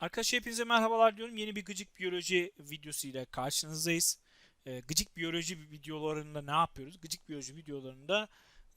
Arkadaşlar hepinize merhabalar diyorum. Yeni bir gıcık biyoloji videosu ile karşınızdayız. Ee, gıcık biyoloji videolarında ne yapıyoruz? Gıcık biyoloji videolarında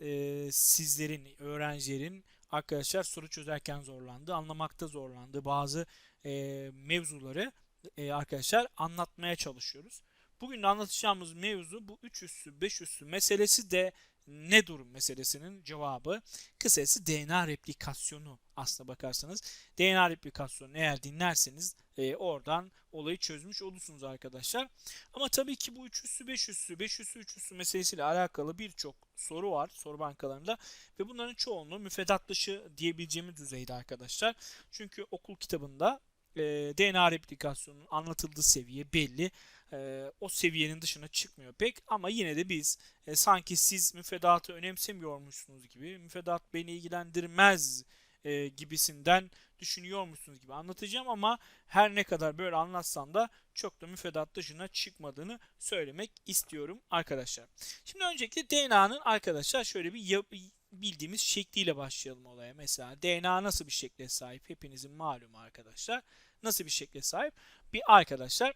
e, sizlerin, öğrencilerin arkadaşlar soru çözerken zorlandığı, anlamakta zorlandığı bazı e, mevzuları e, arkadaşlar anlatmaya çalışıyoruz. Bugün de anlatacağımız mevzu bu 3 üssü 5 üssü meselesi de ne durum meselesinin cevabı. Kısacası DNA replikasyonu aslına bakarsanız. DNA replikasyonu eğer dinlerseniz e, oradan olayı çözmüş olursunuz arkadaşlar. Ama tabii ki bu 3 üssü 5 üssü 5 üssü 3 üssü meselesiyle alakalı birçok soru var soru bankalarında ve bunların çoğunluğu müfredat diyebileceğimiz düzeyde arkadaşlar. Çünkü okul kitabında e, DNA replikasyonunun anlatıldığı seviye belli. E, o seviyenin dışına çıkmıyor pek ama yine de biz e, sanki siz müfredatı önemsemiyormuşsunuz gibi müfredat beni ilgilendirmez e, gibisinden düşünüyormuşsunuz gibi anlatacağım ama her ne kadar böyle anlatsam da çok da müfredat dışına çıkmadığını söylemek istiyorum arkadaşlar. Şimdi öncelikle DNA'nın arkadaşlar şöyle bir yap- bildiğimiz şekliyle başlayalım olaya. Mesela DNA nasıl bir şekle sahip? Hepinizin malumu arkadaşlar. Nasıl bir şekle sahip? Bir arkadaşlar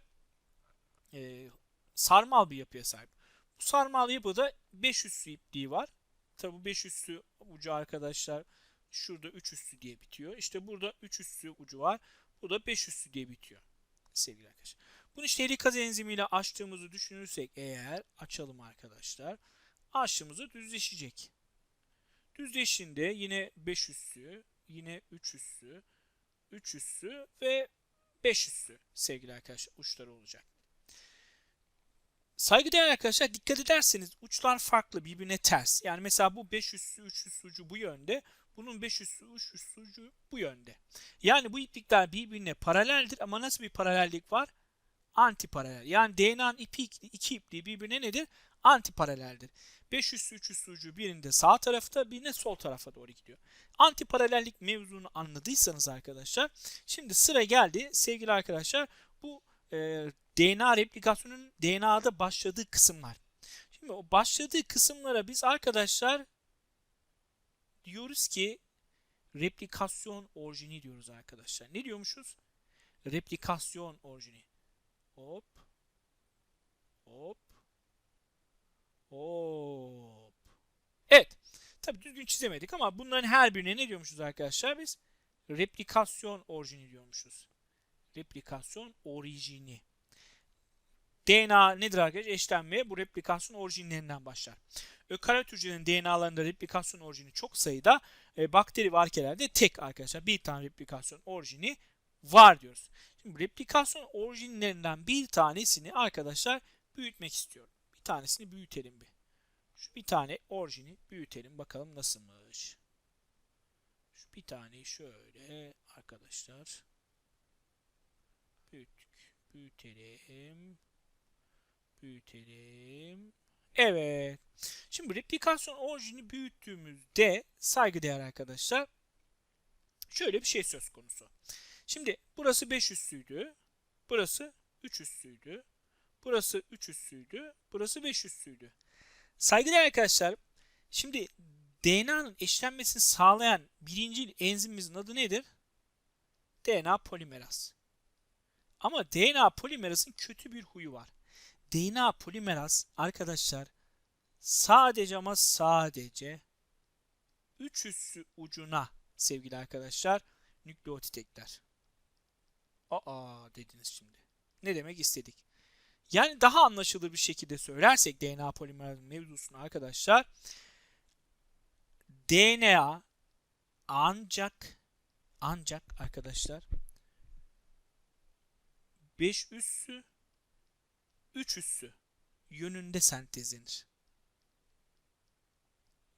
e, sarmal bir yapıya sahip. Bu sarmal yapıda 5 üssü ipliği var. Tabi bu 5 üssü ucu arkadaşlar şurada 3 üssü diye bitiyor. İşte burada 3 üssü ucu var. Bu da 5 üssü diye bitiyor. Sevgili arkadaşlar. Bunu işte helikaz enzimiyle açtığımızı düşünürsek eğer açalım arkadaşlar. Açtığımızda düzleşecek. Düzleşinde yine 5 üssü, yine 3 üssü, 3 üssü ve 5 üssü sevgili arkadaşlar uçları olacak. Saygıdeğer arkadaşlar dikkat ederseniz uçlar farklı birbirine ters. Yani mesela bu 5 üssü 3 üssü ucu bu yönde. Bunun 5 üssü 3 üssü ucu bu yönde. Yani bu iplikler birbirine paraleldir ama nasıl bir paralellik var? Anti paralel. Yani DNA'nın ipi, iki ipliği birbirine nedir? Anti paraleldir. 5 üssü 3 üssü ucu birinde sağ tarafta birine sol tarafa doğru gidiyor. Anti paralellik mevzunu anladıysanız arkadaşlar şimdi sıra geldi sevgili arkadaşlar bu e, DNA replikasyonunun DNA'da başladığı kısımlar. Şimdi o başladığı kısımlara biz arkadaşlar diyoruz ki replikasyon orijini diyoruz arkadaşlar. Ne diyormuşuz? Replikasyon orijini. Hop. Hop. Hop. Evet. Tabi düzgün çizemedik ama bunların her birine ne diyormuşuz arkadaşlar biz? Replikasyon orijini diyormuşuz. Replikasyon orijini. DNA nedir arkadaşlar? Eşlenmeye bu replikasyon orijinlerinden başlar. Ökaryot hücrelerin DNA'larında replikasyon orijini çok sayıda e, bakteri ve arkelerde tek arkadaşlar. Bir tane replikasyon orijini var diyoruz. Şimdi replikasyon orijinlerinden bir tanesini arkadaşlar büyütmek istiyorum. Bir tanesini büyütelim bir. Şu bir tane orijini büyütelim bakalım nasılmış. Şu bir taneyi şöyle arkadaşlar büyüttük. Büyütelim. Büyütelim. Evet. Şimdi replikasyon orijini büyüttüğümüzde saygıdeğer arkadaşlar şöyle bir şey söz konusu. Şimdi burası 5 üssüydü. Burası 3 üssüydü. Burası 3 üssüydü. Burası 5 üssüydü. Saygıdeğer arkadaşlar şimdi DNA'nın eşlenmesini sağlayan birinci enzimimizin adı nedir? DNA polimeraz. Ama DNA polimerazın kötü bir huyu var. DNA polimeraz arkadaşlar sadece ama sadece 3 üssü ucuna sevgili arkadaşlar nükleotit ekler. Aa dediniz şimdi. Ne demek istedik? Yani daha anlaşılır bir şekilde söylersek DNA polimeraz mevzusunu arkadaşlar DNA ancak ancak arkadaşlar 5 üssü 3 üssü yönünde sentezlenir.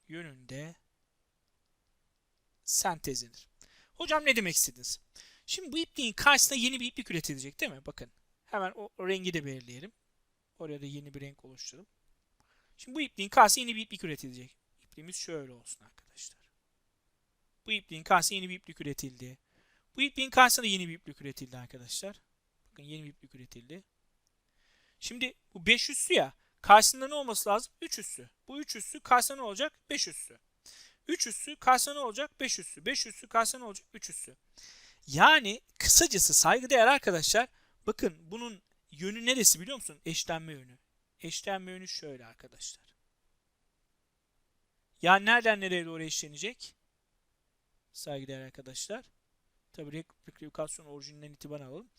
Yönünde sentezlenir. Hocam ne demek istediniz? Şimdi bu ipliğin karşısına yeni bir iplik üretilecek değil mi? Bakın hemen o, rengi de belirleyelim. Oraya da yeni bir renk oluşturalım. Şimdi bu ipliğin karşısına yeni bir iplik üretilecek. İpliğimiz şöyle olsun arkadaşlar. Bu ipliğin karşısına yeni bir iplik üretildi. Bu ipliğin karşısına da yeni bir iplik üretildi arkadaşlar. Bakın yeni bir iplik üretildi. Şimdi bu 5 üssü ya. Karşısında ne olması lazım? 3 üssü. Bu 3 üssü karşısında ne olacak? 5 üssü. 3 üssü karşısında ne olacak? 5 üssü. 5 üssü karşısında ne olacak? 3 üssü. Yani kısacası saygıdeğer arkadaşlar bakın bunun yönü neresi biliyor musun? Eşlenme yönü. Eşlenme yönü şöyle arkadaşlar. Yani nereden nereye doğru eşlenecek? Saygıdeğer arkadaşlar. Tabi replikasyon orijinden itibaren alalım.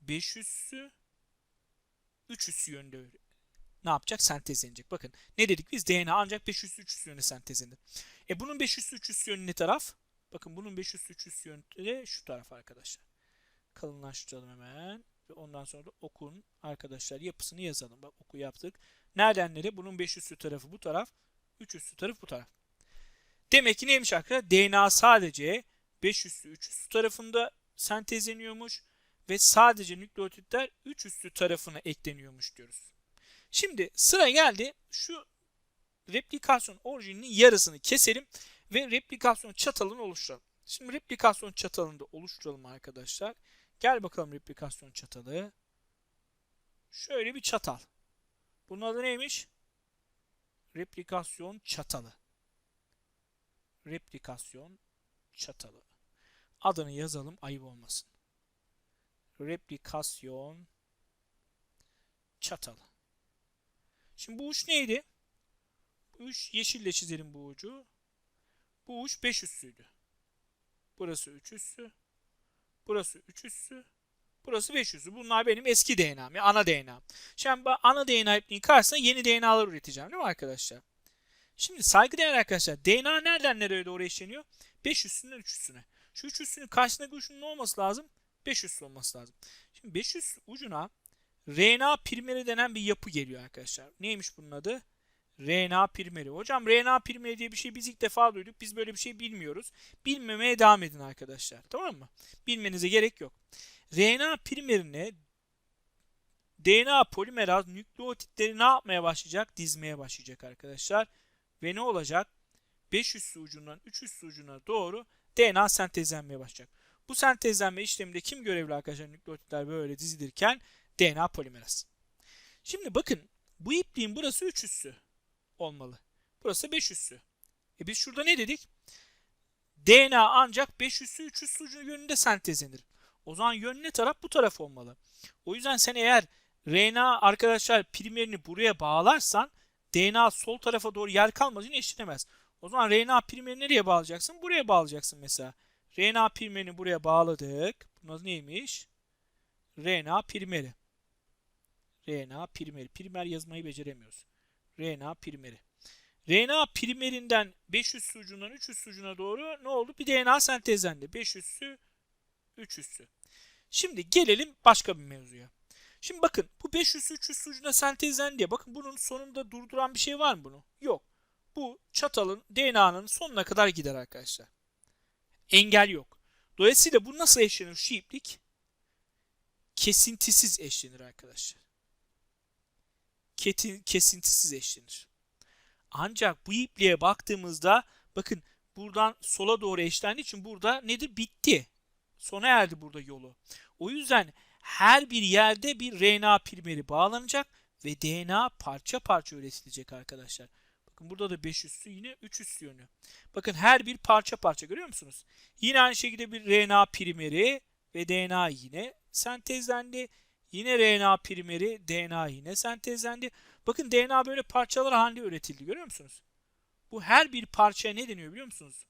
5 üssü 3 üssü yönde ne yapacak? Sentezlenecek. Bakın ne dedik biz? DNA ancak 5 üssü 3 üssü yönde sentezlenir. E bunun 5 üssü 3 üssü yönü ne taraf? Bakın bunun 5 üssü 3 üssü yönü de şu taraf arkadaşlar. Kalınlaştıralım hemen. Ve ondan sonra okun arkadaşlar yapısını yazalım. Bak oku yaptık. Nereden nereye? Bunun 5 üssü tarafı bu taraf. 3 üssü tarafı bu taraf. Demek ki neymiş arkadaşlar? DNA sadece 5 üssü 3 üssü tarafında sentezleniyormuş ve sadece nükleotitler 3 üssü tarafına ekleniyormuş diyoruz. Şimdi sıra geldi şu replikasyon orijininin yarısını keselim ve replikasyon çatalını oluşturalım. Şimdi replikasyon çatalını da oluşturalım arkadaşlar. Gel bakalım replikasyon çatalı. Şöyle bir çatal. Bunun adı neymiş? Replikasyon çatalı. Replikasyon çatalı. Adını yazalım ayıp olmasın. Replikasyon çatalı. Şimdi bu uç neydi? Bu uç yeşille çizelim bu ucu. Bu uç 5 üssüydü. Burası 3 üssü. Burası 3 üssü. Burası 5 üssü. Bunlar benim eski DNA'm. Yani ana DNA. Şimdi ben ana DNA ipliğin karşısına yeni DNA'lar üreteceğim değil mi arkadaşlar? Şimdi saygıdeğer arkadaşlar DNA nereden nereye doğru eşleniyor? 5 üstünden 3 üstüne. Şu 3 üstünün karşısındaki ucunun olması lazım? 5 üstü olması lazım. Şimdi 5 üst ucuna RNA primeri denen bir yapı geliyor arkadaşlar. Neymiş bunun adı? RNA primeri. Hocam RNA primeri diye bir şey biz ilk defa duyduk. Biz böyle bir şey bilmiyoruz. Bilmemeye devam edin arkadaşlar. Tamam mı? Bilmenize gerek yok. RNA primerine DNA polimeraz nükleotitleri ne yapmaya başlayacak? Dizmeye başlayacak arkadaşlar. Ve ne olacak? 5 üssü ucundan 3 üssü ucuna doğru DNA sentezlenmeye başlayacak. Bu sentezlenme işleminde kim görevli arkadaşlar nükleotitler böyle dizilirken? DNA polimeraz. Şimdi bakın bu ipliğin burası 3 üssü olmalı. Burası 5 üssü. E biz şurada ne dedik? DNA ancak 5 üssü 3 üssü ucu yönünde sentezlenir. O zaman yön ne taraf? Bu taraf olmalı. O yüzden sen eğer RNA arkadaşlar primerini buraya bağlarsan DNA sol tarafa doğru yer kalmaz yine eşitemez. O zaman RNA primerini nereye bağlayacaksın? Buraya bağlayacaksın mesela. RNA primerini buraya bağladık. Bunun adı neymiş? RNA primeri. RNA primeri. Primer yazmayı beceremiyoruz. RNA primeri. RNA primerinden 5 üssü ucundan 3 üssü ucuna doğru ne oldu? Bir DNA sentezlendi. 5 üssü 3 üssü. Şimdi gelelim başka bir mevzuya. Şimdi bakın bu 5 üssü 3 üssü ucuna sentezlendi diye. Bakın bunun sonunda durduran bir şey var mı bunu? Yok. Bu çatalın DNA'nın sonuna kadar gider arkadaşlar. Engel yok. Dolayısıyla bu nasıl eşlenir şu iplik? Kesintisiz eşlenir arkadaşlar. Ketin, kesintisiz eşlenir. Ancak bu ipliğe baktığımızda bakın buradan sola doğru eşlendiği için burada nedir? Bitti. Sona erdi burada yolu. O yüzden her bir yerde bir RNA primeri bağlanacak ve DNA parça parça üretilecek arkadaşlar. Bakın burada da 5 üssü yine 3 üssü yönü. Bakın her bir parça parça görüyor musunuz? Yine aynı şekilde bir RNA primeri ve DNA yine sentezlendi. Yine RNA primeri, DNA yine sentezlendi. Bakın DNA böyle parçalar halinde üretildi görüyor musunuz? Bu her bir parçaya ne deniyor biliyor musunuz?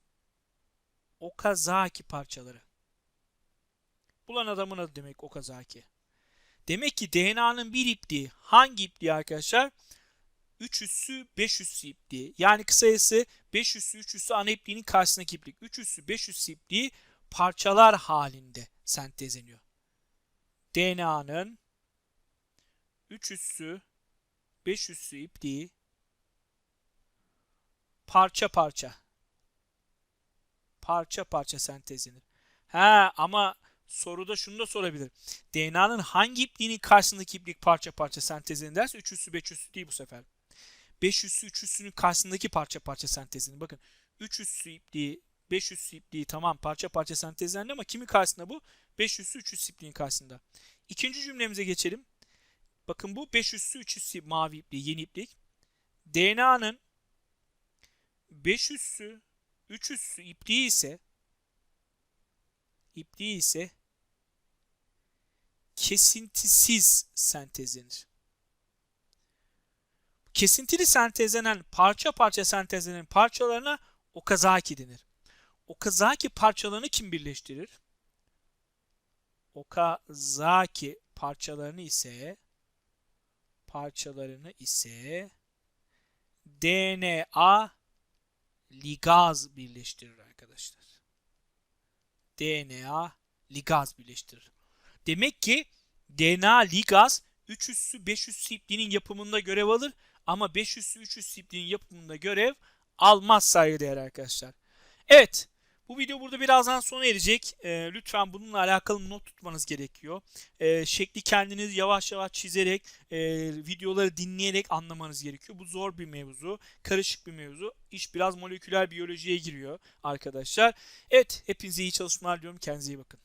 Okazaki parçaları. Bulan adamın adı demek Okazaki. Demek ki DNA'nın bir ipliği hangi ipliği arkadaşlar? 3 üssü 5 üssü ipliği. Yani kısacası 5 üssü 3 üssü ana ipliğinin karşısındaki iplik. 3 üssü 5 üssü ipliği parçalar halinde sentezleniyor. DNA'nın 3 üssü 5 üssü ipliği parça parça parça parça sentezlenir. Ha ama soruda şunu da sorabilir. DNA'nın hangi ipliğinin karşısındaki iplik parça parça sentezlenir derse 3 üssü 5 üssü değil bu sefer. 5 üssü 3 üssünün karşısındaki parça parça sentezlenir. Bakın 3 üssü ipliği 5 üssü ipliği tamam parça parça sentezlendi ama kimin karşısında bu? 5 üssü 3 üssü ipliğin karşısında. İkinci cümlemize geçelim. Bakın bu 5 üssü 3 üssü mavi ipliği yeni iplik. DNA'nın 5 üssü 3 üssü ipliği ise ipliği ise kesintisiz sentezlenir. Kesintili sentezlenen parça parça sentezlenen parçalarına okazaki denir. Okazaki parçalarını kim birleştirir? Okazaki parçalarını ise parçalarını ise DNA ligaz birleştirir arkadaşlar. DNA ligaz birleştirir. Demek ki DNA ligaz 3 üssü 5 üssü ipliğinin yapımında görev alır ama 5 üssü 3 üssü ipliğinin yapımında görev almaz saygıdeğer arkadaşlar. Evet. Bu video burada birazdan sona erecek. Ee, lütfen bununla alakalı not tutmanız gerekiyor. Ee, şekli kendiniz yavaş yavaş çizerek, e, videoları dinleyerek anlamanız gerekiyor. Bu zor bir mevzu, karışık bir mevzu. İş biraz moleküler biyolojiye giriyor arkadaşlar. Evet, hepinize iyi çalışmalar diliyorum. Kendinize iyi bakın.